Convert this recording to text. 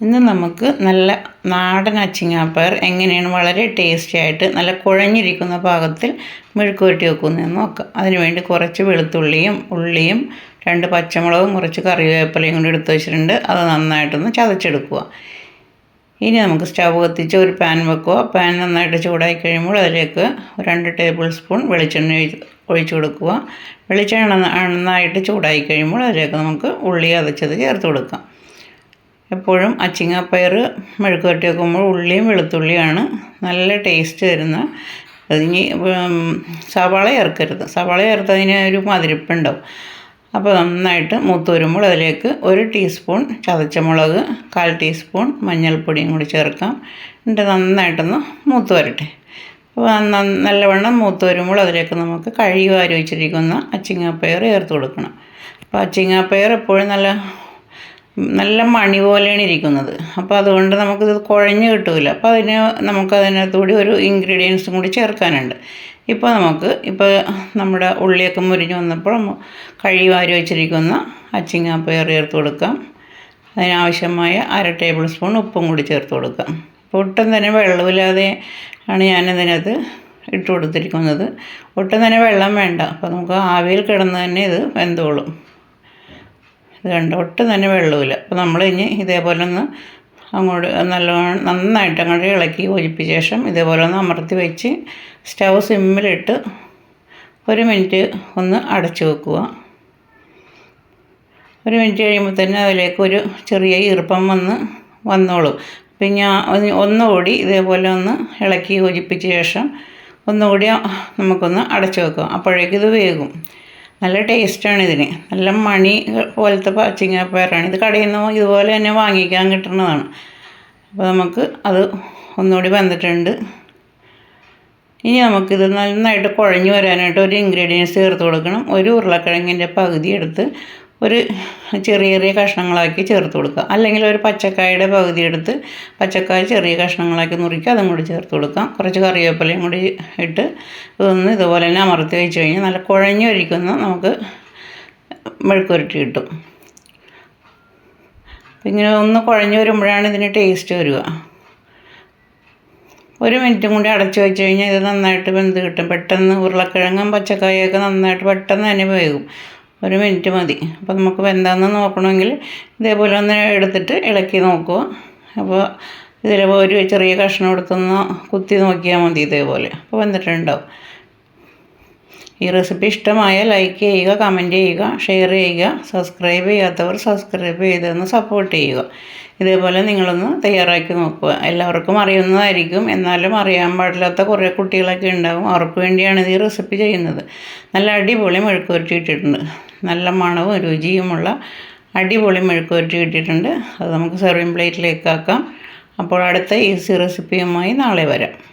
ഇന്ന് നമുക്ക് നല്ല നാടൻ അച്ചിങ്ങാപ്പയർ എങ്ങനെയാണ് വളരെ ടേസ്റ്റി ആയിട്ട് നല്ല കുഴഞ്ഞിരിക്കുന്ന പാകത്തിൽ മെഴുക്ക് പുരട്ടി വെക്കുന്നതെന്ന് നോക്കാം. അതിനുവേണ്ടി കുറച്ച് വെളുത്തുള്ളിയും ഉള്ളിയും രണ്ട് പച്ചമുളകും കുറച്ച് കറിവേപ്പിലയും കൂടി എടുത്ത് വെച്ചിട്ടുണ്ട്. അത് നന്നായിട്ടൊന്ന് ചതച്ചെടുക്കുക. ഇനി നമുക്ക് സ്റ്റവ് കത്തിച്ച് ഒരു പാൻ വെക്കുക. പാൻ നന്നായിട്ട് ചൂടായി കഴിയുമ്പോൾ അതിലേക്ക് രണ്ട് ടേബിൾ സ്പൂൺ വെളിച്ചെണ്ണ ഒഴിച്ച് കൊടുക്കുക. വെളിച്ചെണ്ണ നന്നായിട്ട് ചൂടായി കഴിയുമ്പോൾ അതിലേക്ക് നമുക്ക് ഉള്ളി അതച്ചത് ചേർത്ത് കൊടുക്കാം. എപ്പോഴും അച്ചിങ്ങാപ്പയർ മെഴുക്ക് വരട്ടി വെക്കുമ്പോൾ ഉള്ളിയും വെളുത്തുള്ളിയാണ് നല്ല ടേസ്റ്റ് തരുന്ന അതിന് സവാള ചേർക്കരുത്. സവാള ചേർത്തതിന് ഒരു മതിരിപ്പുണ്ടാവും അപ്പോൾ നന്നായിട്ട് മൂത്ത് വരുമ്പോൾ അതിലേക്ക് ഒരു ടീസ്പൂൺ ചതച്ച മുളക് കാൽ ടീസ്പൂൺ മഞ്ഞൾപ്പൊടിയും കൂടി ചേർക്കാം. എന്നിട്ട് നന്നായിട്ടൊന്ന് മൂത്ത് വരട്ടെ. അപ്പോൾ നല്ലവണ്ണം മൂത്ത് വരുമ്പോൾ അതിലേക്ക് നമുക്ക് കഴുകി വാരി വെച്ചിരിക്കുന്ന അച്ചിങ്ങാപ്പയർ ചേർത്ത് കൊടുക്കണം. അപ്പോൾ അച്ചിങ്ങാപ്പയർ എപ്പോഴും നല്ല നല്ല മണി പോലെയാണ് ഇരിക്കുന്നത്. അപ്പോൾ അതുകൊണ്ട് നമുക്കിത് കുഴഞ്ഞ് കിട്ടില്ല അപ്പോൾ അതിന് നമുക്ക് അതിനകത്തുകൂടി ഒരു ഇൻഗ്രീഡിയൻസും കൂടി ചേർക്കാനുണ്ട്. ഇപ്പോൾ നമുക്ക് ഇപ്പോൾ നമ്മുടെ ഉള്ളിയൊക്കെ മുരിഞ്ഞ് വന്നപ്പോൾ കഴുകി വാരി വെച്ചിരിക്കുന്ന അച്ചിങ്ങാപ്പയർ ചേർത്ത് കൊടുക്കാം. അതിനാവശ്യമായ അര ടേബിൾ സ്പൂൺ ഉപ്പും കൂടി ചേർത്ത് കൊടുക്കാം. ഒട്ടും തന്നെ വെള്ളമില്ലാതെ ആണ് ഞാനിതിനകത്ത് ഇട്ട് കൊടുത്തിരിക്കുന്നത്. ഒട്ടും തന്നെ വെള്ളം വേണ്ട. അപ്പോൾ നമുക്ക് ആവിയിൽ കിടന്ന് തന്നെ ഇത് വെന്തോളും. ഇത് കണ്ട? ഒട്ടും തന്നെ വെള്ളമില്ല അപ്പോൾ നമ്മൾ ഇനി ഇതേപോലെ ഒന്ന് അങ്ങോട്ട് നല്ലോണം നന്നായിട്ട് അങ്ങോട്ട് ഇളക്കി ഒഴിപ്പിച്ച ശേഷം ഇതേപോലെ ഒന്ന് അമർത്തി വെച്ച് സ്റ്റവ് സിമ്മിലിട്ട് ഒരു മിനിറ്റ് ഒന്ന് അടച്ചു വെക്കുക. ഒരു മിനിറ്റ് കഴിയുമ്പോൾ തന്നെ അതിലേക്ക് ഒരു ചെറിയ ഈർപ്പം വന്ന് വന്നോളും. പിന്നെ ഒന്നുകൂടി ഇതേപോലെ ഒന്ന് ഇളക്കി യോജിപ്പിച്ച ശേഷം ഒന്നുകൂടി നമുക്കൊന്ന് അടച്ചു വെക്കാം അപ്പോഴേക്കും ഇത് വേകും. നല്ല ടേസ്റ്റാണ് ഇതിന്. നല്ല മണി പോലത്തെ പച്ചിങ്ങപ്പയറാണ് ഇത് കടയിൽ നിന്ന് ഇതുപോലെ തന്നെ വാങ്ങിക്കാൻ കിട്ടുന്നതാണ്. അപ്പോൾ നമുക്ക് അത് ഒന്നുകൂടി വന്നിട്ടുണ്ട്. ഇനി നമുക്കിത് നന്നായിട്ട് കുഴഞ്ഞു വരാനായിട്ട് ഒരു ഇൻഗ്രീഡിയൻസ് ചേർത്ത് കൊടുക്കണം. ഒരു ഉരുളക്കിഴങ്ങിന്റെ പകുതി എടുത്ത് ഒരു ചെറിയ ചെറിയ കഷ്ണങ്ങളാക്കി ചേർത്ത് കൊടുക്കുക. അല്ലെങ്കിൽ ഒരു പച്ചക്കായയുടെ പകുതി എടുത്ത് പച്ചക്കായ ചെറിയ കഷ്ണങ്ങളാക്കി നുറുക്കി അതും കൂടി ചേർത്ത് കൊടുക്കാം. കുറച്ച് കറിവേപ്പിലയും കൂടി ഇട്ട് ഇതൊന്ന് ഇതുപോലെ തന്നെ അമർത്തി വെച്ച് കഴിഞ്ഞാൽ നല്ല കുഴഞ്ഞു വരിക്കുന്ന നമുക്ക് മെഴുക്കുരട്ടി കിട്ടും. ഇങ്ങനെ ഒന്ന് കുഴഞ്ഞു വരുമ്പോഴാണ് ഇതിന് ടേസ്റ്റ് വരിക. ഒരു മിനിറ്റും കൂടി അടച്ചു വെച്ച് കഴിഞ്ഞാൽ ഇത് നന്നായിട്ട് വെന്ത് കിട്ടും. പെട്ടെന്ന് ഉരുളക്കിഴങ്ങും പച്ചക്കായൊക്കെ നന്നായിട്ട് പെട്ടെന്ന് തന്നെ വേകും ഒരു മിനിറ്റ് മതി. അപ്പോൾ നമുക്ക് വെന്താന്ന് നോക്കണമെങ്കിൽ ഇതേപോലെ ഒന്ന് എടുത്തിട്ട് ഇളക്കി നോക്കുക. അപ്പോൾ ഇതിലെ ഒരു ചെറിയ കഷ്ണം എടുത്തൊന്ന് കുത്തി നോക്കിയാൽ മതി ഇതേപോലെ. അപ്പോൾ വെന്തിട്ടുണ്ടാവും. ഈ റെസിപ്പി ഇഷ്ടമായാൽ ലൈക്ക് ചെയ്യുക കമന്റ് ചെയ്യുക ഷെയർ ചെയ്യുക സബ്സ്ക്രൈബ് ചെയ്യാത്തവർ സബ്സ്ക്രൈബ് ചെയ്തൊന്ന് സപ്പോർട്ട് ചെയ്യുക. ഇതേപോലെ നിങ്ങളൊന്ന് തയ്യാറാക്കി നോക്കുക. എല്ലാവർക്കും അറിയുന്നതായിരിക്കും. എന്നാലും അറിയാൻ പാടില്ലാത്ത കുറേ കുട്ടികളൊക്കെ ഉണ്ടാകും അവർക്ക് വേണ്ടിയാണ് ഇത് ഈ റെസിപ്പി ചെയ്യുന്നത്. നല്ല അടിപൊളി മെഴുക്ക് പുരട്ടി ഇട്ടിട്ടുണ്ട്. നല്ല മണവും രുചിയുമുള്ള അടിപൊളി മെഴുക്ക് പുരട്ടി ഇട്ടിട്ടുണ്ട്. അത് നമുക്ക് സെർവിങ് പ്ലേറ്റിലേക്കാക്കാം അപ്പോൾ അടുത്ത ഈസി റെസിപ്പിയുമായി നാളെ വരാം.